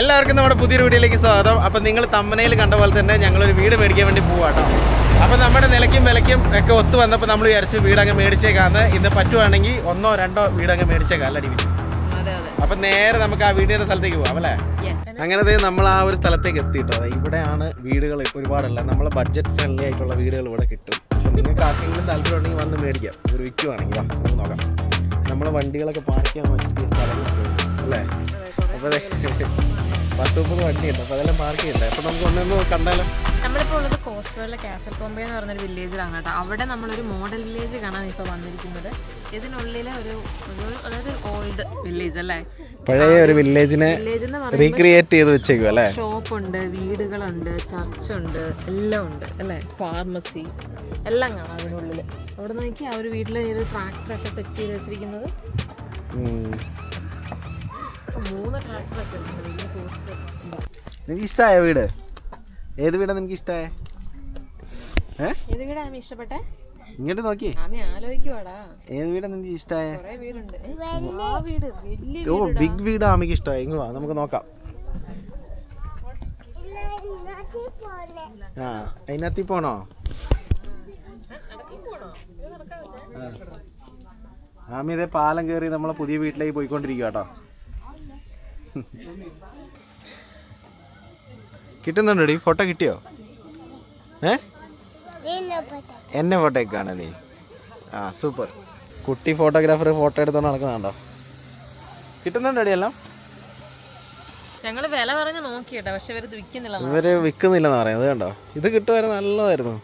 എല്ലാവർക്കും നമ്മുടെ പുതിയൊരു വീഡിയോയിലേക്ക് സ്വാഗതം. അപ്പം നിങ്ങൾ തമ്മനയിൽ കണ്ട പോലെ തന്നെ ഞങ്ങളൊരു വീട് മേടിക്കാൻ വേണ്ടി പോവാട്ടോ അപ്പം നമ്മുടെ നിലയ്ക്കും വിലയ്ക്കും ഒക്കെ ഒത്തു വന്നപ്പോൾ നമ്മൾ വിചാരിച്ച് വീട് അങ്ങ് മേടിച്ചേക്കാന്ന്. ഇന്ന് പറ്റുവാണെങ്കിൽ ഒന്നോ രണ്ടോ വീട് അങ്ങ് മേടിച്ചേക്കാം അല്ല ഡിവി അതെ അതെ. അപ്പം നേരെ നമുക്ക് ആ വീടിന്റെ സ്ഥലത്തേക്ക് പോകാം അല്ലേ? അങ്ങനത്തെ നമ്മൾ ആ ഒരു സ്ഥലത്തേക്ക് എത്തിയിട്ടോ അതെ ഇവിടെയാണ് വീടുകൾ ഒരുപാടല്ല. നമ്മളെ ബഡ്ജറ്റ് ഫ്രണ്ട്ലി ആയിട്ടുള്ള വീടുകൾ ഇവിടെ കിട്ടും. അപ്പം നിങ്ങൾക്ക് ആർക്കെങ്കിലും താല്പര്യം ഉണ്ടെങ്കിൽ വന്ന് മേടിക്കാം. ഒരു വിൽക്കുവാണെങ്കിൽ വാ നമുക്ക് നോക്കാം. നമ്മളെ വണ്ടികളൊക്കെ പാർക്ക് ചെയ്യാൻ പറ്റിയ സ്ഥലങ്ങളൊക്കെ അല്ലേ? അപ്പോൾ പത്ത് മുപ്പത് വണ്ടിയുണ്ട്. അപ്പോൾ അതെല്ലാം പാർക്ക് ചെയ്യണ്ടേ? അപ്പോൾ നമുക്ക് ഒന്നൊന്ന് കണ്ടാലോ? നമ്മളിപ്പോൾ ഉള്ളത് കോസ്റ്റ്വേളിലെ കാസൽ കോമ്പേ എന്ന് പറഞ്ഞൊരു വില്ലേജിലാണ് കേട്ടോ. അവിടെ നമ്മളൊരു മോഡൽ വില്ലേജ് കാണാൻ ഇപ്പോൾ വന്നിരിക്കുന്നത്. ഇതിനുള്ളിലെ ഒരു ഒരു അതായത് ഒരു ഓൾഡ് വില്ലേജ് അല്ലേ? പഴയ ഒരു വില്ലേജിനെ റീക്രിയേറ്റ് ചെയ്ത് വെച്ചേക്കും അല്ലേ? ഷോപ്പുണ്ട് വീടുകളുണ്ട് ചർച്ച് ഉണ്ട് എല്ലാം ഉണ്ട് അല്ലേ? ഫാർമസി എല്ലാം കാണാം അതിനുള്ളിൽ അവിടെ നോക്കി ആ ഒരു വീട്ടിലെ ഒരു ട്രാക്ടറൊക്കെ സെറ്റ് ചെയ്ത് വെച്ചിരിക്കുന്നത്. നിനക്ക് ഇഷ്ടമായ വീട്? ഏത് വീടാ നിനക്ക് ഇഷ്ടമായ ഏത് വീടാ ഇഷ്ടപ്പെട്ടെ? ഇങ്ങോട്ട് നോക്കി. ഏത് വീടാണ് നിനക്ക് ഇഷ്ടമായ കൊറേ വീടുണ്ട്. ഏ, വീട് വലിയ ഓ ബിഗ് വീട് ആമയ്ക്ക് ഇഷ്ടമായ ഇങ്ങ് വാ നമുക്ക് നോക്കാം. ആ അതിനകത്തി പോണോ? ആ. ആമി ഇതേ പാലം കയറി നമ്മളെ പുതിയ വീട്ടിലേക്ക് പോയിക്കൊണ്ടിരിക്കുക കേട്ടോ കിട്ടുന്നുണ്ടോടി? ഫോട്ടോ കിട്ടിയോ? ഏ? എന്നെ ഫോട്ടോ കാണാ നീ? ആ സൂപ്പർ കുട്ടി ഫോട്ടോഗ്രാഫർ ഫോട്ടോ എടുത്തോണ്ട് നടക്കുന്നുണ്ടോ? കിട്ടുന്നുണ്ടോടി എല്ലാം? ഞങ്ങൾ വില പറഞ്ഞ് നോക്കിയിട്ടാ പക്ഷെ ഇവർ വിക്കുന്നില്ല വിൽക്കുന്നില്ല ഇവർ വിൽക്കുന്നില്ലെന്ന് പറയുന്നത്. കണ്ടോ? ഇത് കിട്ടുമായിരുന്നു നല്ലതായിരുന്നു.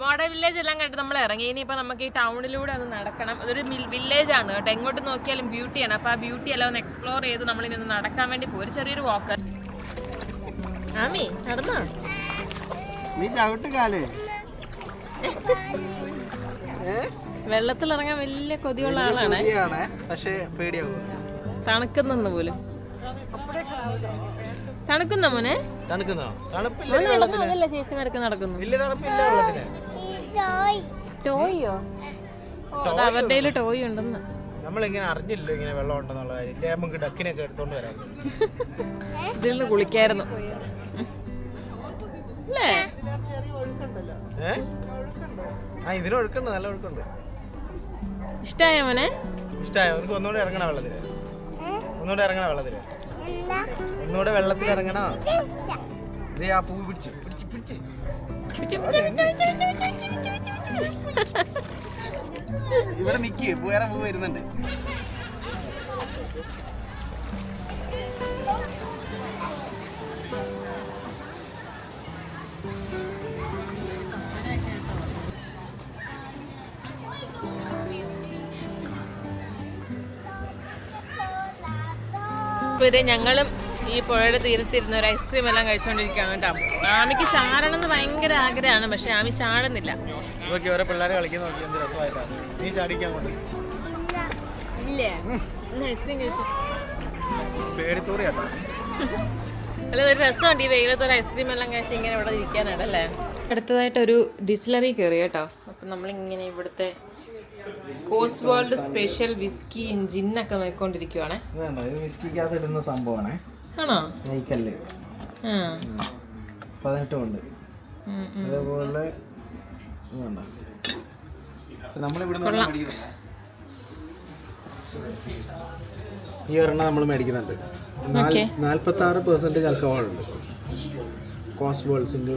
മോഡൽ വില്ലേജ് എല്ലാം കണ്ടിട്ട് നമ്മൾ ഇറങ്ങി. ഇനിയിപ്പോൾ നമുക്ക് ഈ ടൗണിലൂടെ ഒന്ന് നടക്കണം. അതൊരു വില്ലേജ് ആണ് കേട്ടോ. എങ്ങോട്ട് നോക്കിയാലും ബ്യൂട്ടിയാണ് അപ്പോൾ ആ ബ്യൂട്ടി എല്ലാം ഒന്ന് എക്സ്പ്ലോർ ചെയ്ത് നമ്മൾ ഇനി ഒന്ന് നടക്കാൻ വേണ്ടി പോയി. ചെറിയൊരു വാക്ക് ആമി നടന്നോ? നീ ചവിട്ട് കാലേ. വെള്ളത്തിൽ ഇറങ്ങാൻ വലിയ കൊതിയുള്ള ആളാണ്. പക്ഷേ പേടിയാവും. തണുക്കുന്നെന്ന് പോലും. തണുക്കുന്ന മോനെ? തണുക്കുന്നോ? തണുപ്പില്ല ചേച്ചിമാരൊക്കെ നടക്കുന്നു. വലിയ തണുപ്പില്ല വെള്ളത്തിന്. ടോയോ ഓ അത് അവരുടെ കയ്യിൽ ടോയ് ഉണ്ടെന്ന്. നമ്മളിങ്ങനെ അറിഞ്ഞില്ല ഇങ്ങനെ വെള്ളം ഉണ്ടെന്നുള്ള കാര്യം? ഇല്ലേ നമുക്ക് ഡക്കിനൊക്കെ എടുത്തോണ്ട് വരാം. ഇതിൽ നിന്ന് കുളിക്കായിരുന്നു. അല്ലേ? ഏ? ആ ഇതിന് ഒഴുക്കുണ്ട് നല്ല ഒഴുക്കുണ്ട്. ഇഷ്ടായ മോനെ? ഇഷ്ടമായോ എനിക്ക് ഒന്നുകൂടെ ഇറങ്ങണ വെള്ളത്തിൽ? ഒന്നുകൂടെ ഇറങ്ങണ വെള്ളത്തിൽ? ഒന്നുകൂടെ വെള്ളത്തിൽ ഇറങ്ങണ ഇതേ ആ പൂ പിടിച്ച് പിടിച്ച് പിടിച്ച്. ഇവിടെ നിക്ക് വേറെ പൂ വരുന്നുണ്ട്. ഞങ്ങളും ഈ പുഴയുടെ തീരത്തിരുന്ന് ഒരു ഐസ്ക്രീം എല്ലാം കഴിച്ചുകൊണ്ടിരിക്കുകയാണ് കേട്ടോ. ആമിക്ക് ചാടണം എന്ന് ഭയങ്കര ആഗ്രഹമാണ് പക്ഷെ ആമി ചാടുന്നില്ല. പിള്ളേരെ കളിക്കുന്ന നോക്കി എന്ത് രസമായിട്ടാണ് നീ ചാടിക്കാൻ കൊണ്ട് ഇല്ലേ. ഐസ്ക്രീം കഴിച്ചു. അല്ല ഒരു രസമുണ്ട് ഈ വെയിലത്ത് ഒരു ഐസ്ക്രീം എല്ലാം കഴിച്ച് ഇങ്ങനെ ഇവിടെ ഇരിക്കാനാണ് അല്ലേ? അടുത്തതായിട്ട് ഒരു ഡിസ്ലറി കയറി കേട്ടോ. അപ്പം നമ്മളിങ്ങനെ ഇവിടുത്തെ കോസ്റ്റ് വേൾഡ് സ്പെഷ്യൽ വിസ്കി ജിന്നൊക്കെ നോക്കിക്കൊണ്ടിരിക്കുവാണേ. ഇത് കണ്ടോ ഇത് വിസ്കിക്കകത്ത് ഇടുന്ന സംഭവമാണേ. ആണോ? നെയ്ക്കല്ല്. അതേപോലെ. ഈ ഒരെണ്ണം നമ്മൾ മേടിക്കുന്നുണ്ട്. നാൽപ്പത്തി ആറ് പെർസെന്റേജ് alcohol ഉണ്ട്.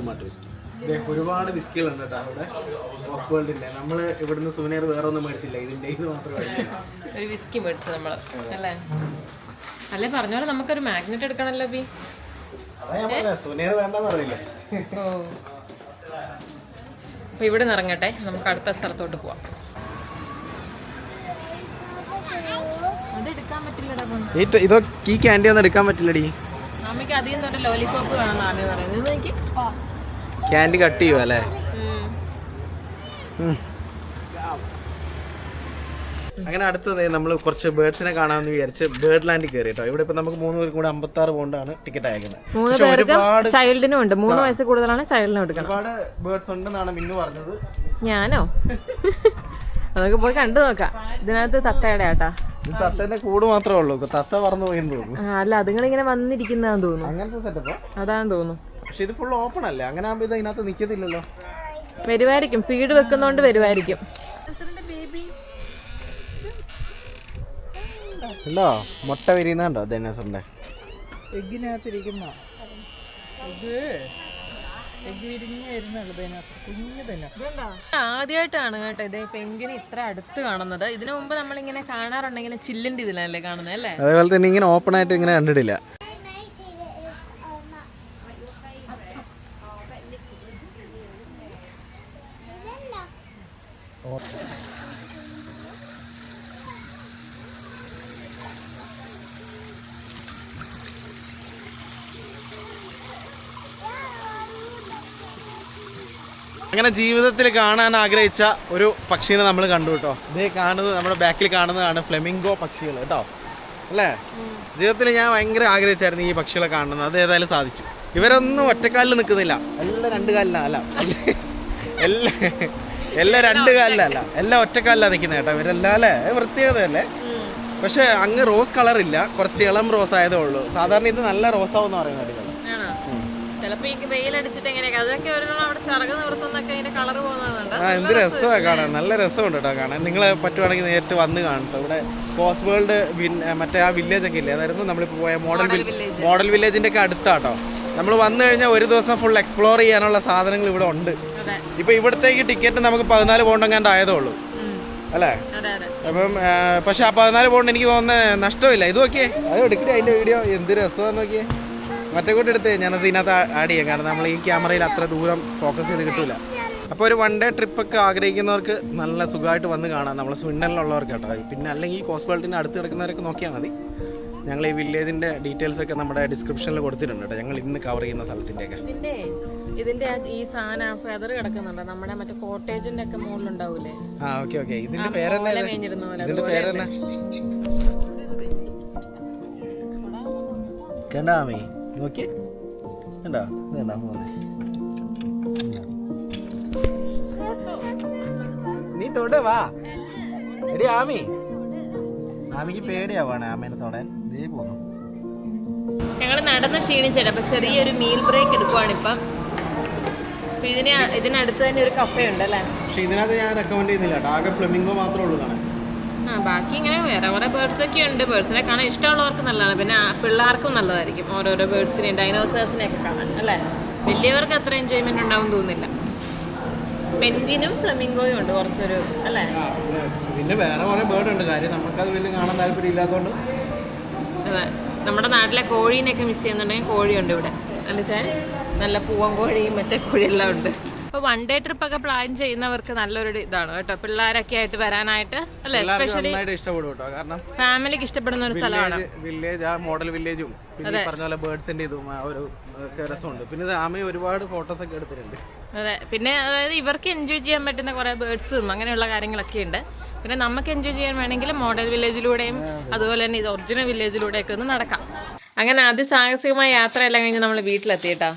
മറ്റു വിസ്കി ഒരുപാട് വിസ്കികളുണ്ട് കേട്ടോ അവിടെ. കോസ്റ്റ് വേൾഡിന്റെ നമ്മൾ ഇവിടുന്ന് സുവനീർ വേറെ ഒന്നും മേടിച്ചില്ല. ഇതിന്റെ ഇത് മാത്രമേ. ഒരു വിസ്കി മേടിച്ചു നമ്മൾ. അല്ലേ? അല്ലേ പറഞ്ഞ പോലെ നമുക്കൊരു മാഗ്നറ്റ് എടുക്കണല്ലോ ബി. ഓ. അപ്പൊ ഇവിടെ നിന്ന് ഇറങ്ങട്ടെ നമുക്ക് അടുത്ത സ്ഥലത്തോട്ട് പോവാം. അതെടുക്കാൻ പറ്റില്ലടാ മോനെ. ഈ ക്യാൻഡി ഒന്നും എടുക്കാൻ പറ്റില്ലടി. അമ്മയ്ക്ക് അധികം തൊട്ട് ലോലിപോപ്പ് വേണമെന്ന് ആമി പറയുന്നത് ഇത് നോക്കി. ക്യാൻഡി കട്ട് ചെയ്യുവല്ലേ. അങ്ങനെ അടുത്തത് നമ്മൾ കുറച്ച് ബേർഡ്സിനെ കാണാമെന്ന് വിചാരിച്ച് ബേർഡ് ലാൻഡിൽ കയറി കേട്ടോ ഇവിടെ ഇപ്പൊ നമുക്ക് മൂന്ന് പേർക്കും കൂടെ അമ്പത്തി ആറ് പോണ്ടാണ് ടിക്കറ്റ് അയക്കുന്നത്. ചൈൽഡിനും ഉണ്ട്. മൂന്ന് വയസ്സ് കൂടുതലാണ് ചൈൽഡിനും എടുക്കണം. ഒരുപാട് ബേർഡ്സ് ഉണ്ടെന്നാണ് മിന്നു പറഞ്ഞത്. ഞാനോ? നമുക്ക് പോയി കണ്ടു നോക്കാം. ഇതിനകത്ത് തത്തയുടെ ആട്ടാ തത്തേന്റെ കൂട് മാത്രമേ ഉള്ളൂ. തത്ത പറന്നു പോയെന്ന് തോന്നുന്നു. അല്ല അതുങ്ങളിങ്ങനെ വന്നിരിക്കുന്നതാന്ന് തോന്നുന്നു. അങ്ങനത്തെ സെറ്റപ്പ്. അതാന്ന് തോന്നുന്നു. പക്ഷെ ഇത് ഫുൾ ഓപ്പൺ അല്ലേ? അങ്ങനെ ആകുമ്പോ ഇത് അതിനകത്ത് നിക്കത്തില്ലല്ലോ. വരുമായിരിക്കും ഫീഡ് വെക്കുന്നോണ്ട് വരുമായിരിക്കും ഉണ്ടോ മുട്ട വിരിയുന്നുണ്ടോ ഡൈനോസറിന്റെ എഗ്ഗിനകത്തിരിക്കുന്ന. ഇത് ആദ്യമായിട്ടാണ് കേട്ടോ ഇത് പെങ്കിന് ഇത്ര അടുത്ത് കാണുന്നത്. ഇതിനു മുമ്പ് നമ്മളിങ്ങനെ കാണാറുണ്ടെങ്കിൽ ചില്ലിന്റെ ഇതിലല്ലേ കാണുന്നത് അല്ലേ? അതേപോലെ തന്നെ ഇങ്ങനെ ഓപ്പൺ ആയിട്ട് ഇങ്ങനെ കണ്ടിട്ടില്ല. അങ്ങനെ ജീവിതത്തിൽ കാണാൻ ആഗ്രഹിച്ച ഒരു പക്ഷീനെ നമ്മൾ കണ്ടു കേട്ടോ. ഇതേ കാണുന്നത് നമ്മുടെ ബാക്കിൽ കാണുന്നതാണ് ഫ്ലെമിംഗോ പക്ഷികൾ കേട്ടോ. അല്ലേ? ജീവിതത്തിൽ ഞാൻ ഭയങ്കര ആഗ്രഹിച്ചായിരുന്നു ഈ പക്ഷികളെ കാണുന്നത്. അത് ഏതായാലും സാധിച്ചു. ഇവരൊന്നും ഒറ്റക്കാലിൽ നിൽക്കുന്നില്ല. എല്ലാം രണ്ട് കാലിലാണ് അല്ല. എല്ലാ എല്ലാം രണ്ട് കാലിലല്ല എല്ലാം ഒറ്റക്കാലിലാണ് നിൽക്കുന്നത് കേട്ടോ ഇവരെല്ലാം അല്ലേ? പ്രത്യേകതയല്ലേ പക്ഷെ അങ്ങ് റോസ് കളർ ഇല്ല കുറച്ച് ഇളം റോസ് ആയതേ ഉള്ളൂ. സാധാരണ ഇത് നല്ല റോസാവെന്ന് പറയുന്നത് ചിലപ്പോ ഈ വെയിലടിച്ചിട്ട് എങ്ങനെയൊക്കെ അതൊക്കെ ഒരെണ്ണം അവിടെ ചിറക് നിർത്തുന്നൊക്കെ ഇതിന്റെ കളർ പോകുന്നുണ്ട് ആ എന്ത് രസമാണ് കാണാൻ നല്ല രസമുണ്ട് കേട്ടോ കാണാൻ. നിങ്ങൾ പറ്റുവാണെങ്കിൽ നേരിട്ട് വന്ന് കാണട്ടോ. ഇവിടെ കോസ് വേൾഡ് മറ്റേ ആ വില്ലേജ് ഒക്കെ ഇല്ലേ? അതായിരുന്നു നമ്മളിപ്പോൾ പോയ മോഡൽ മോഡൽ വില്ലേജിന്റെ ഒക്കെ അടുത്താട്ടോ. നമ്മൾ വന്നു കഴിഞ്ഞാൽ ഒരു ദിവസം ഫുൾ എക്സ്പ്ലോർ ചെയ്യാനുള്ള സാധനങ്ങൾ ഇവിടെ ഉണ്ട്. ഇപ്പൊ ഇവിടത്തേക്ക് ടിക്കറ്റ് നമുക്ക് പതിനാല് പൗണ്ടെങ്ങാണ്ട് ആയതേ ഉള്ളൂ അല്ലേ? അപ്പം പക്ഷെ ആ പതിനാല് പൗണ്ട് എനിക്ക് തോന്നുന്നത് നഷ്ടമില്ല. ഇത് നോക്കിയേ. അത് എടുക്കട്ടെ അതിന്റെ വീഡിയോ എന്ത് രസമാണെന്ന് നോക്കിയേ. മറ്റേ കൂട്ടി എടുത്ത് ഞാനത് ഇതിനകത്ത് ആഡ് ചെയ്യാം. കാരണം നമ്മൾ ഈ ക്യാമറയിൽ അത്ര ദൂരം ഫോക്കസ് ചെയ്ത് കിട്ടൂല. അപ്പോൾ ഒരു വൺ ഡേ ട്രിപ്പൊക്കെ ആഗ്രഹിക്കുന്നവർക്ക് നല്ല സുഖമായിട്ട് വന്ന് കാണാം. നമ്മൾ സ്വിണ്ണലിലുള്ളവർക്ക് കേട്ടോ. പിന്നെ അല്ലെങ്കിൽ ഈ കോസ്പാലിറ്റിന് അടുത്ത് കിടക്കുന്നവരൊക്കെ നോക്കിയാൽ മതി. ഞങ്ങൾ ഈ വില്ലേജിന്റെ ഡീറ്റെയിൽസ് ഒക്കെ നമ്മുടെ ഡിസ്ക്രിപ്ഷനിൽ കൊടുത്തിട്ടുണ്ട് കേട്ടോ. ഞങ്ങൾ ഇന്ന് കവർ ചെയ്യുന്ന സ്ഥലത്തിന്റെയൊക്കെ ഇതിന്റെ ഈ സാധനം ഫെദർ കിടക്കുന്നുണ്ട്? നമ്മുടെ മറ്റേ കോട്ടേജിന്റെ ഒക്കെ മുകളിലുണ്ടാവൂലേ? ആ ഓക്കെ ഓക്കെ ഇതിന്റെ പേരെന്നാ ഇതിന്റെ പേരെന്നാ കണ്ടാമേ നോക്കി കണ്ടോ? വേണ്ട മോനെ? നീ തൊട വാ. എടി ആമി. ആമിക്ക് പേടിയാവാണ് ആമേനെ തൊടാൻ. ദേ പോന്നു. ഞങ്ങൾ നടന്ന് ക്ഷീണിച്ചിട്ട്. അപ്പൊ ചെറിയൊരു മീൽ ബ്രേക്ക് എടുക്കുവാണ് ഇപ്പം. ഇതിന് ഇതിനടുത്ത് തന്നെ ഒരു കഫേ ഉണ്ട് അല്ലേ പക്ഷെ ഇതിനകത്ത് ഞാൻ റെക്കമെൻഡ് ചെയ്യുന്നില്ല ആകെ ഫ്ലെമിംഗോ മാത്രമേ ഉള്ളൂ കാണാൻ. ആ ബാക്കി ഇങ്ങനെ വേറെ കുറെ ബേർഡ്സ് ഒക്കെ ഉണ്ട്. ബേർഡ്സിനെ കാണാൻ ഇഷ്ടമുള്ളവർക്ക് നല്ലതാണ്. പിന്നെ പിള്ളേർക്കും നല്ലതായിരിക്കും. ഓരോരോ ബേർഡ്സിനെയും ഡൈനോസേഴ്സിനെ ഒക്കെ കാണാൻ അല്ലേ? വലിയവർക്ക് അത്ര എൻജോയ്മെന്റ് ഉണ്ടാവും തോന്നുന്നില്ല. പെൻഗിനും ഫ്ലമിംഗോയും ഉണ്ട് കുറച്ചൊരു അല്ലേ? പിന്നെ- പിന്നെ വേറെ കുറെ ബേർഡ് ഉണ്ട്. കാര്യം നമുക്കത് വലിയ കാണാൻ താല്പര്യമില്ലാത്തതുകൊണ്ട് അതെ. നമ്മുടെ നാട്ടിലെ കോഴീനെയൊക്കെ മിസ് ചെയ്യുന്നുണ്ടെങ്കിൽ കോഴിയുണ്ട് ഇവിടെ. അല്ലേ ചേ? നല്ല പൂവൻ കോഴിയും മറ്റേ കോഴിയെല്ലാം ഉണ്ട്. അപ്പോൾ വൺ ഡേ ട്രിപ്പ് ഒക്കെ പ്ലാൻ ചെയ്യുന്നവർക്ക് നല്ലൊരു ഇതാണ് കേട്ടോ. പിള്ളേരൊക്കെ ആയിട്ട് വരാനായിട്ട് അല്ലേ? എസ്പെഷ്യലി ഇഷ്ടപ്പെടും കേട്ടോ. കാരണം ഫാമിലിക്ക് ഇഷ്ടപ്പെടുന്ന ഒരു സ്ഥലമാണ്. വില്ലേജ് ആ മോഡൽ വില്ലേജും പിന്നെ പറഞ്ഞ പോലെ ബേർഡ്സിന്റെ ഇതും ആ ഒരു രസമുണ്ട്. പിന്നെ ആമ ഒരുപാട് ഫോട്ടോസ് ഒക്കെ എടുത്തിട്ടുണ്ട്. അതെ. പിന്നെ അതായത് ഇവർക്ക് എൻജോയ് ചെയ്യാൻ പറ്റുന്ന കുറേ ബേർഡ്സും അങ്ങനെയുള്ള കാര്യങ്ങളൊക്കെ ഉണ്ട്. പിന്നെ നമുക്ക് എൻജോയ് ചെയ്യാൻ വേണമെങ്കിൽ മോഡൽ വില്ലേജിലൂടെയും അതുപോലെ തന്നെ ഇത് ഒറിജിനൽ വില്ലേജിലൂടെയൊക്കെ ഒന്ന് നടക്കാം. അങ്ങനെ അതിസാഹസികമായ യാത്രയെല്ലാം കഴിഞ്ഞ് നമ്മൾ വീട്ടിലെത്തിയിട്ടാ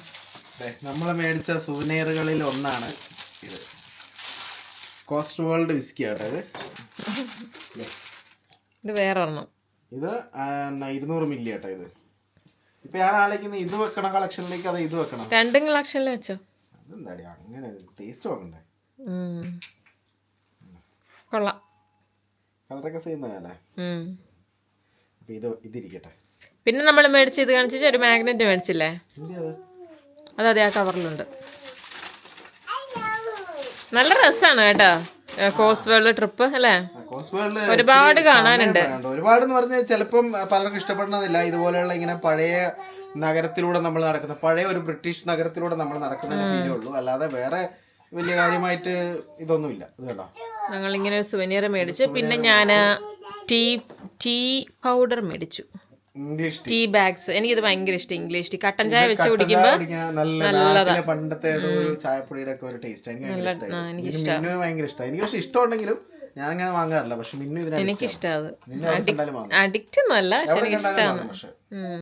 നമ്മൾ മേടിച്ച സുവനീറുകളിൽ ഒന്നാണ് ഇത്. കോസ്റ്റ് വേൾഡ് വിസ്കി ആട്ടോ ഇത്. ഇത് വേറെ ഒരെണ്ണം ഇത് ഇരുന്നൂറ് മില്ലി ആട്ടോ ഇത്. ഇപ്പൊ ഞാൻ ആലോചിക്കുന്നത് ഇത് വെക്കണം കളക്ഷനിലേക്ക് അത് ഇത് വെക്കണം? രണ്ടും കളക്ഷനിൽ വെച്ചോ? അതെന്താടി അങ്ങനെ ടേസ്റ്റ് നോക്കണ്ടേ. കൊള്ളാം. കളറൊക്കെ സെയിം ഇത് ഇതിരിക്കട്ടെ. പിന്നെ നമ്മൾ മേടിച്ച് ഇത് കാണിച്ചു ഒരു മാഗ്നറ്റ് മേടിച്ചില്ലേ? എന്ത് അത് അത് അതെ ആ കവറിലുണ്ട്. നല്ല രസാണ് കേട്ടോ. കോസ് വേൾഡ് ട്രിപ്പ് അല്ലേ? ഒരുപാട് കാണാനുണ്ട്. ഒരുപാട് എന്ന് പറഞ്ഞാൽ ചിലപ്പം പലർക്കും ഇഷ്ടപ്പെടണമെന്നില്ല ഇതുപോലെയുള്ള ഇങ്ങനെ പഴയ നഗരത്തിലൂടെ നമ്മൾ നടക്കുന്ന പഴയ ഒരു ബ്രിട്ടീഷ് നഗരത്തിലൂടെ നമ്മൾ നടക്കുന്ന ഉള്ളൂ. അല്ലാതെ വേറെ വലിയ കാര്യമായിട്ട് ഇതൊന്നുമില്ല. ഇത് കേട്ടോ ഞങ്ങൾ ഇങ്ങനെ ഒരു സുവനീർ മേടിച്ചു. പിന്നെ ഞാൻ ടീ ടീ പൗഡർ മേടിച്ചു. ഇംഗ്ലീഷ് ടീ ബാഗ്സ് എനിക്കിത് ഭയങ്കര ഇഷ്ടം ഇംഗ്ലീഷ് ടീ കട്ടൻ ചായ വെച്ച് കുടിക്കുമ്പോൾ നല്ലതാ. പണ്ടത്തെ ഒരു ചായപ്പൊടിയുടെ ഒക്കെ ഒരു ടേസ്റ്റ് എനിക്ക് ഭയങ്കര ഇഷ്ടം എനിക്ക് പക്ഷെ ഇഷ്ടമുണ്ടെങ്കിലും ഞാൻ അങ്ങനെ വാങ്ങാറില്ല. പക്ഷെ മിന്നു ഇതിനെ എനിക്കിഷ്ടം അഡിക്റ്റ് ഒന്നും അല്ല പക്ഷെ എവിടെ